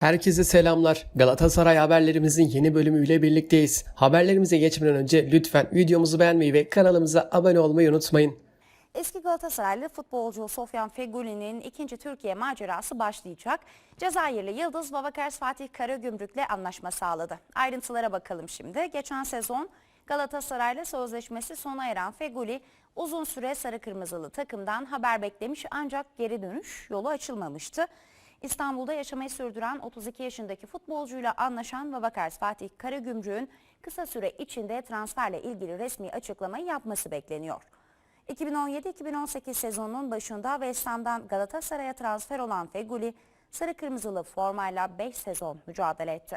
Herkese selamlar. Galatasaray haberlerimizin yeni bölümüyle birlikteyiz. Haberlerimize geçmeden önce lütfen videomuzu beğenmeyi ve kanalımıza abone olmayı unutmayın. Eski Galatasaraylı futbolcu Sofyan Fegüli'nin ikinci Türkiye macerası başlayacak. Cezayirli Yıldız Vavakers Fatih Karagümrük'le anlaşma sağladı. Ayrıntılara bakalım şimdi. Geçen sezon Galatasaray'la sözleşmesi sona eren Feguli uzun süre sarı kırmızılı takımdan haber beklemiş ancak geri dönüş yolu açılmamıştı. İstanbul'da yaşamayı sürdüren 32 yaşındaki futbolcuyla anlaşan Vavakers Fatih Karagümrük'ün kısa süre içinde transferle ilgili resmi açıklamayı yapması bekleniyor. 2017-2018 sezonunun başında West Ham'dan Galatasaray'a transfer olan Feguli, sarı kırmızılı formayla 5 sezon mücadele etti.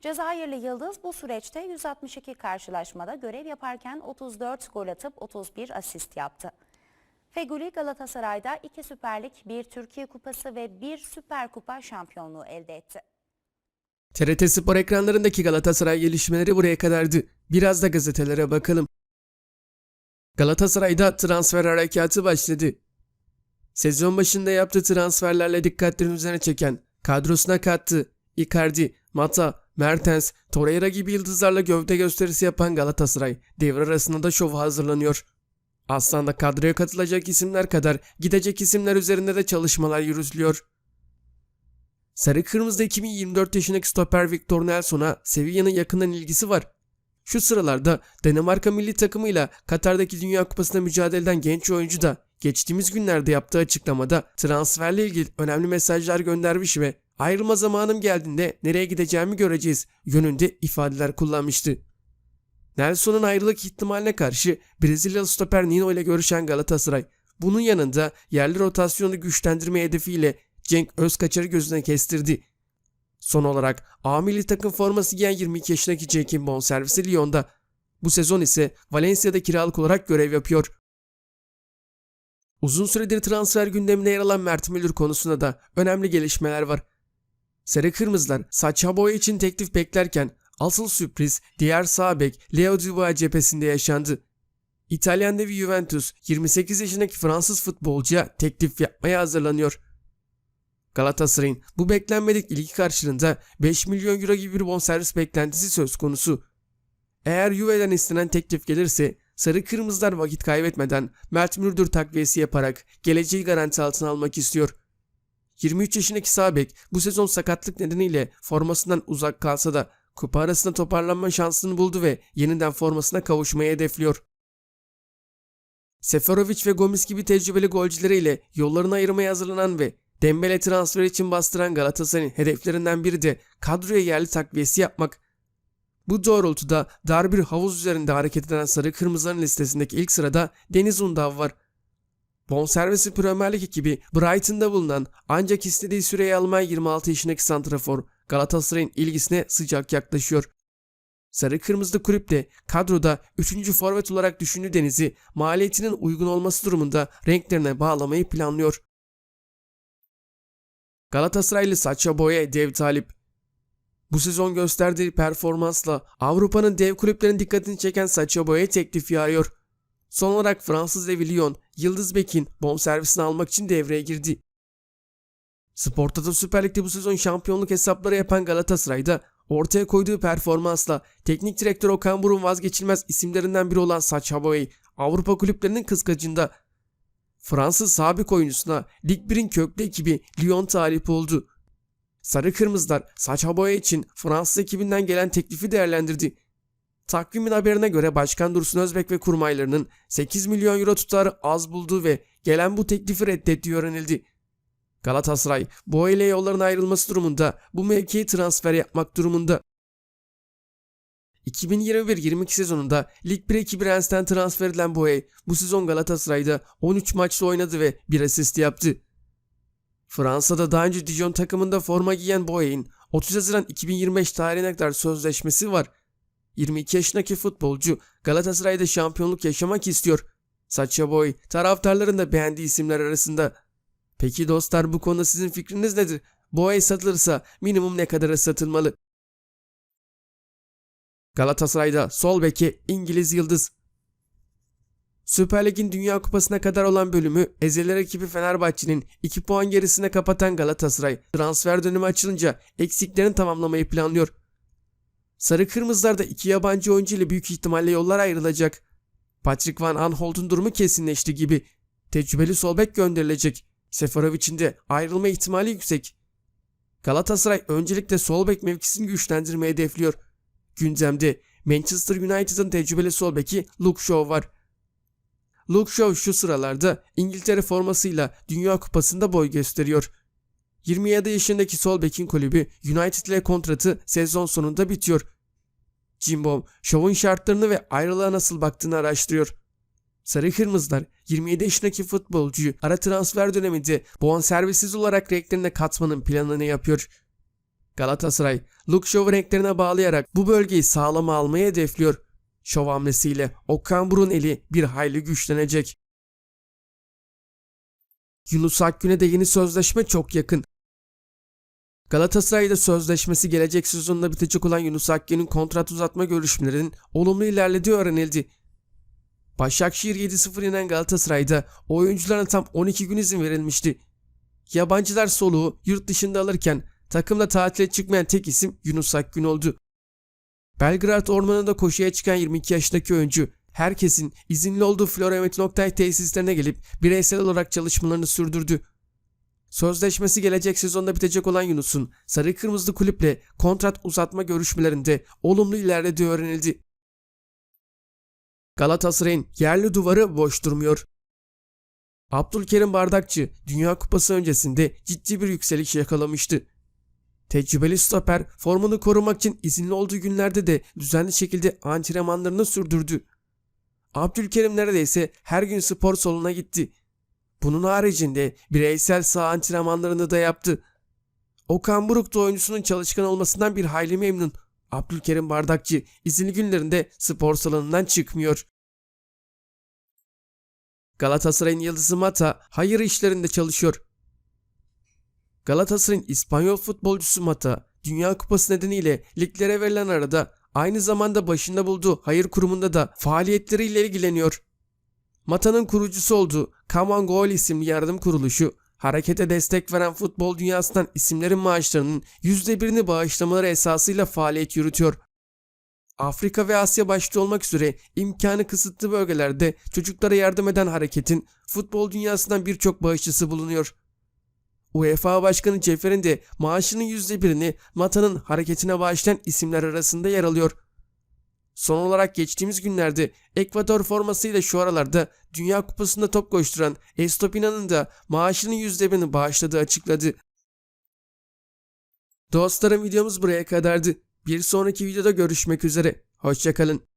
Cezayirli Yıldız bu süreçte 162 karşılaşmada görev yaparken 34 gol atıp 31 asist yaptı. Feguli Galatasaray'da 2 Süper Lig, 1 Türkiye Kupası ve 1 Süper Kupa şampiyonluğu elde etti. TRT Spor ekranlarındaki Galatasaray gelişmeleri buraya kadardı. Biraz da gazetelere bakalım. Galatasaray'da transfer harekatı başladı. Sezon başında yaptığı transferlerle dikkatlerini üzerine çeken, kadrosuna kattı. Icardi, Mata, Mertens, Torreira gibi yıldızlarla gövde gösterisi yapan Galatasaray devre arasında da şova hazırlanıyor. Aslında kadroya katılacak isimler kadar gidecek isimler üzerinde de çalışmalar yürütülüyor. Sarı Kırmızı'da 2024 yaşındaki stoper Victor Nelson'a Sevilla'nın yakından ilgisi var. Şu sıralarda Danimarka milli takımıyla Katar'daki Dünya Kupası'nda mücadele eden genç oyuncu da geçtiğimiz günlerde yaptığı açıklamada transferle ilgili önemli mesajlar göndermiş ve ayrılma zamanım geldiğinde nereye gideceğimi göreceğiz yönünde ifadeler kullanmıştı. Nelson'un ayrılık ihtimaline karşı Brezilyalı stoper Nino ile görüşen Galatasaray, bunun yanında yerli rotasyonu güçlendirme hedefiyle Cenk Özkaçar'ı gözüne kestirdi. Son olarak A milli takım forması giyen 22 yaşındaki Cenk'in bonservisi Lyon'da. Bu sezon ise Valencia'da kiralık olarak görev yapıyor. Uzun süredir transfer gündemine yer alan Mert Müldür konusunda da önemli gelişmeler var. Sarı Kırmızılar Sacha Boey için teklif beklerken asıl sürpriz diğer sağ bek Leo Dubois cephesinde yaşandı. İtalyan devi Juventus 28 yaşındaki Fransız futbolcuya teklif yapmaya hazırlanıyor. Galatasaray'ın bu beklenmedik ilgi karşılığında 5 milyon euro gibi bir bonservis beklentisi söz konusu. Eğer Juve'den istenen teklif gelirse Sarı Kırmızılar vakit kaybetmeden Mert Müldür takviyesi yaparak geleceği garanti altına almak istiyor. 23 yaşındaki sağ bek bu sezon sakatlık nedeniyle formasından uzak kalsa da kupa arasında toparlanma şansını buldu ve yeniden formasına kavuşmayı hedefliyor. Seferovic ve Gomis gibi tecrübeli golcüleriyle yollarını ayırmaya hazırlanan ve Dembele transfer için bastıran Galatasaray'ın hedeflerinden biri de kadroya yerli takviyesi yapmak. Bu doğrultuda dar bir havuz üzerinde hareket eden Sarı Kırmızıların listesindeki ilk sırada Deniz Undav var. Bonservisi Premier Lig ekibi Brighton'da bulunan ancak istediği süreyi almayan 26 yaşındaki santrafor Galatasaray'ın ilgisine sıcak yaklaşıyor. Sarı Kırmızılı kulüp de kadroda 3. forvet olarak düşündüğü Deniz'i maliyetinin uygun olması durumunda renklerine bağlamayı planlıyor. Galatasaraylı Sacha Boye dev talip. Bu sezon gösterdiği performansla Avrupa'nın dev kulüplerinin dikkatini çeken Sacha Boye teklifi arıyor. Son olarak Fransız devi Lyon, Yıldız Bek'in bonservisini almak için devreye girdi. Sporta'da Süper Lig'de bu sezon şampiyonluk hesapları yapan Galatasaray'da ortaya koyduğu performansla teknik direktör Okan Buruk'un vazgeçilmez isimlerinden biri olan Sacha Boey Avrupa kulüplerinin kıskacında. Fransız sabit oyuncusuna Lig 1'in köklü ekibi Lyon talip oldu. Sarı Kırmızılar Sacha Boey için Fransız ekibinden gelen teklifi değerlendirdi. Takvimin haberine göre Başkan Dursun Özbek ve kurmaylarının 8 milyon euro tutarı az bulduğu ve gelen bu teklifi reddettiği öğrenildi. Galatasaray Boey ile yolların ayrılması durumunda bu mevkiye transfer yapmak durumunda. 2021-22 sezonunda Lig 1 ekibi Rennes'ten transfer edilen Boey bu sezon Galatasaray'da 13 maçta oynadı ve bir asist yaptı. Fransa'da daha önce Dijon takımında forma giyen Boey'in 30 Haziran 2025 tarihine kadar sözleşmesi var. 22 yaşındaki futbolcu Galatasaray'da şampiyonluk yaşamak istiyor. Sacha Boey taraftarların da beğendiği isimler arasında. Peki dostlar bu konuda sizin fikriniz nedir? Boey satılırsa minimum ne kadara satılmalı? Galatasaray'da sol beke İngiliz Yıldız. Süper Lig'in Dünya Kupası'na kadar olan bölümü ezeler ekibi Fenerbahçe'nin 2 puan gerisine kapatan Galatasaray transfer dönemi açılınca eksiklerini tamamlamayı planlıyor. Sarı Kırmızılar'da iki yabancı oyuncu ile büyük ihtimalle yollar ayrılacak. Patrick Van Aanholt'un durumu kesinleşti gibi. Tecrübeli sol bek gönderilecek. Seferovic'in de ayrılma ihtimali yüksek. Galatasaray öncelikle sol bek mevkisini güçlendirmeyi hedefliyor. Gündemde Manchester United'ın tecrübeli sol beki Luke Shaw var. Luke Shaw şu sıralarda İngiltere formasıyla Dünya Kupası'nda boy gösteriyor. 27 yaşındaki sol bekin kulübü United ile kontratı sezon sonunda bitiyor. Jimbo, Shaw'un şartlarını ve ayrılığa nasıl baktığını araştırıyor. Sarı Kırmızılar 27 yaşındaki futbolcuyu ara transfer döneminde bonservisiz olarak renklerine katmanın planını yapıyor. Galatasaray, Luke Shaw'u renklerine bağlayarak bu bölgeyi sağlama almayı hedefliyor. Shaw hamlesiyle Okan Burun eli bir hayli güçlenecek. Yunus Akgün'e de yeni sözleşme çok yakın. Galatasaray'da sözleşmesi gelecek sezonda bitecek olan Yunus Akgün'ün kontrat uzatma görüşmelerinin olumlu ilerlediği öğrenildi. Başakşehir 7-0 yenen Galatasaray'da oyuncularına tam 12 gün izin verilmişti. Yabancılar soluğu yurt dışında alırken takımda tatile çıkmayan tek isim Yunus Akgün oldu. Belgrad ormanında koşuya çıkan 22 yaşındaki oyuncu herkesin izinli olduğu Flora Metin tesislerine gelip bireysel olarak çalışmalarını sürdürdü. Sözleşmesi gelecek sezonda bitecek olan Yunus'un sarı kırmızı kulüple kontrat uzatma görüşmelerinde olumlu ilerlediği öğrenildi. Galatasaray'ın yerli duvarı boş durmuyor. Abdülkerim Bardakçı Dünya Kupası öncesinde ciddi bir yükseliş yakalamıştı. Tecrübeli stoper formunu korumak için izinli olduğu günlerde de düzenli şekilde antrenmanlarını sürdürdü. Abdülkerim neredeyse her gün spor salonuna gitti. Bunun haricinde bireysel saha antrenmanlarını da yaptı. Okan Buruk da oyuncusunun çalışkan olmasından bir hayli memnun. Abdülkerim Bardakçı izinli günlerinde spor salonundan çıkmıyor. Galatasaray'ın yıldızı Mata hayır işlerinde çalışıyor. Galatasaray'ın İspanyol futbolcusu Mata, Dünya Kupası nedeniyle liglere verilen arada aynı zamanda başında bulduğu hayır kurumunda da faaliyetleriyle ilgileniyor. Mata'nın kurucusu olduğu Goal isimli yardım kuruluşu, harekete destek veren futbol dünyasından isimlerin maaşlarının %1'ini bağışlamaları esasıyla faaliyet yürütüyor. Afrika ve Asya başta olmak üzere imkanı kısıtlı bölgelerde çocuklara yardım eden hareketin futbol dünyasından birçok bağışçısı bulunuyor. UEFA Başkanı Cefer'in de maaşının %1'ini Mata'nın hareketine bağışlayan isimler arasında yer alıyor. Son olarak geçtiğimiz günlerde Ekvador formasıyla şu aralarda Dünya Kupası'nda top koşturan Estopina'nın da maaşının %1'ini bağışladığı açıkladı. Dostlarım videomuz buraya kadardı. Bir sonraki videoda görüşmek üzere. Hoşçakalın.